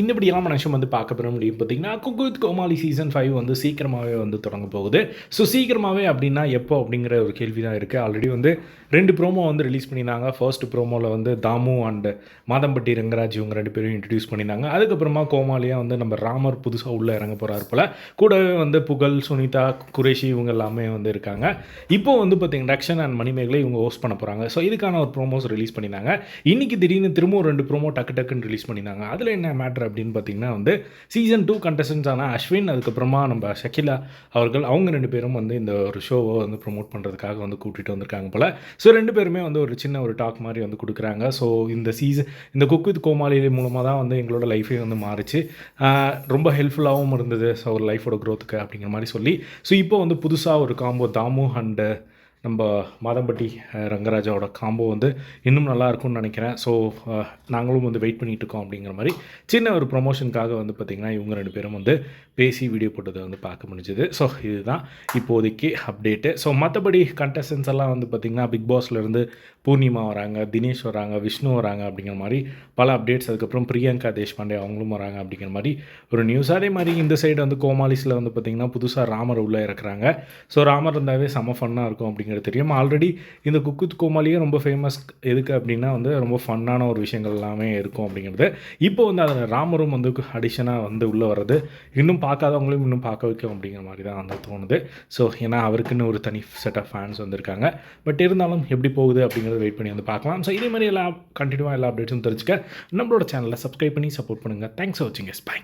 இந்த இப்படியெல்லாம் மனுஷன் வந்து பார்க்க பெற முடியும் பார்த்தீங்கன்னா cook with Comali season five வந்து சீக்கிரமாகவே வந்து தொடங்க போகுது. ஸோ சீக்கிரமாகவே அப்படின்னா எப்போ அப்படிங்கிற ஒரு கேள்வி தான் இருக்குது ஆல்ரெடி வந்து ரெண்டு ப்ரோமோ வந்து ரிலீஸ் பண்ணியிருந்தாங்க. ஃபர்ஸ்ட் ப்ரோமோவில் வந்து தாமு அண்ட் மாதம்பட்டி ரங்கராஜ் இவங்க ரெண்டு பேரும் இன்ட்ரடியூஸ் பண்ணியிருந்தாங்க. அதுக்கப்புறமா கோமாளியாக வந்து நம்ம ராமர் புதுசாக உள்ளே இறங்க போகிறாரு போல். கூடவே வந்து புகழ் சுனிதா குரேஷி இவங்க எல்லாமே வந்து இருக்காங்க. இப்போ வந்து பார்த்தீங்கன்னா ரக்ஷன் அண்ட் மணிமேகலை இவங்க ஹோஸ்ட் பண்ண போகிறாங்க ஸோ இதுக்கான ஒரு ப்ரோமோஸ் ரிலீஸ் பண்ணியிருந்தாங்க. இன்றைக்கி திடீர்னு திரும்பவும் ரெண்டு ப்ரோமோ டக்கு டக்குன்னு ரிலீஸ் பண்ணியிருந்தாங்க. அதில் என்ன மேட்ரு அப்படின்னு பார்த்தீங்கன்னா வந்து சீசன் டூ கண்டஸ்டன்ஸான அஸ்வின் அதுக்கப்புறமா நம்ம ஷக்கிலா அவர்கள் அவங்க ரெண்டு பேரும் வந்து இந்த ஒரு ஷோவை வந்து ப்ரொமோட் பண்ணுறதுக்காக வந்து கூட்டிகிட்டு வந்திருக்காங்க போல். ஸோ ரெண்டு பேருமே வந்து ஒரு சின்ன ஒரு டாக் மாதிரி வந்து கொடுக்குறாங்க. ஸோ இந்த சீசன் இந்த குக் வித் கோமாளி மூலமாக தான் வந்து எங்களோட லைஃபே வந்து மாறிச்சு. ரொம்ப ஹெல்ப்ஃபுல்லாகவும் இருந்தது. ஸோ ஒரு லைஃபோட க்ரோத்துக்கு அப்படிங்கிற மாதிரி சொல்லி. ஸோ இப்போ வந்து புதுசாக ஒரு காம்போ தாமு அண்டு நம்ம மாதம்பட்டி ரங்கராஜாவோட காம்போ வந்து இன்னும் நல்லாயிருக்கும்னு நினைக்கிறேன். ஸோ நாங்களும் வந்து வெயிட் பண்ணிகிட்டு இருக்கோம் அப்படிங்கிற மாதிரி. சின்ன ஒரு ப்ரொமோஷனுக்காக வந்து பார்த்திங்கன்னா இவங்க ரெண்டு பேரும் வந்து பேசி வீடியோ போட்டதை வந்து பார்க்க முடிஞ்சுது. ஸோ இதுதான் இப்போதைக்கு அப்டேட்டு ஸோ மற்றபடி கண்டஸ்டன்ஸ் எல்லாம் வந்து பார்த்திங்கன்னா பிக் பாஸ்லேருந்து பூர்ணிமா வராங்க தினேஷ் வராங்க விஷ்ணு வராங்க அப்படிங்கிற மாதிரி பல அப்டேட்ஸ் அதுக்கப்புறம் பிரியங்கா தேஷ்பாண்டே அவங்களும் வராங்க அப்படிங்கிற மாதிரி ஒரு நியூஸ் அதே மாதிரி இந்த சைடு வந்து கோமாலிஸில் வந்து பார்த்திங்கன்னா புதுசாக ராமர் உள்ளே இறக்குறாங்க. ஸோ ராமர் இருந்தாவே செம ஃபன்னாக இருக்கும் அப்படிங்கிறது தெரியும். ஆல்ரெடி இந்த குக்குத் கோமாளியே ரொம்ப ஃபேமஸ் எதுக்கு அப்படின்னா வந்து ரொம்ப ஃபன்னான ஒரு விஷயங்கள் எல்லாமே இருக்கும் அப்படிங்கிறது. இப்போ வந்து அதில் ராமரும் வந்து அடிஷனாக வந்து உள்ளே வர்றது இன்னும் பார்க்காதவங்களையும் இன்னும் பார்க்க வைக்கும் அப்படிங்கிற மாதிரி தான் வந்து தோணுது. ஸோ ஏன்னா அவருக்குன்னு ஒரு தனி செட் ஆஃப் ஃபேன்ஸ் வந்திருக்காங்க. பட் இருந்தாலும் எப்படி போகுது அப்படிங்கிறத வெயிட் பண்ணி வந்து பார்க்கலாம். ஸோ இதே மாதிரி எல்லா கண்டினியூவாக எல்லா அப்டேட்ஸும் தெரிஞ்சுக்க. நம்மளோட சேனலை சப்ஸ்கிரைப் பண்ணி சப்போர்ட் பண்ணுங்கள் தேங்க்ஸ் ஃபார் வாட்சிங் எஸ் பை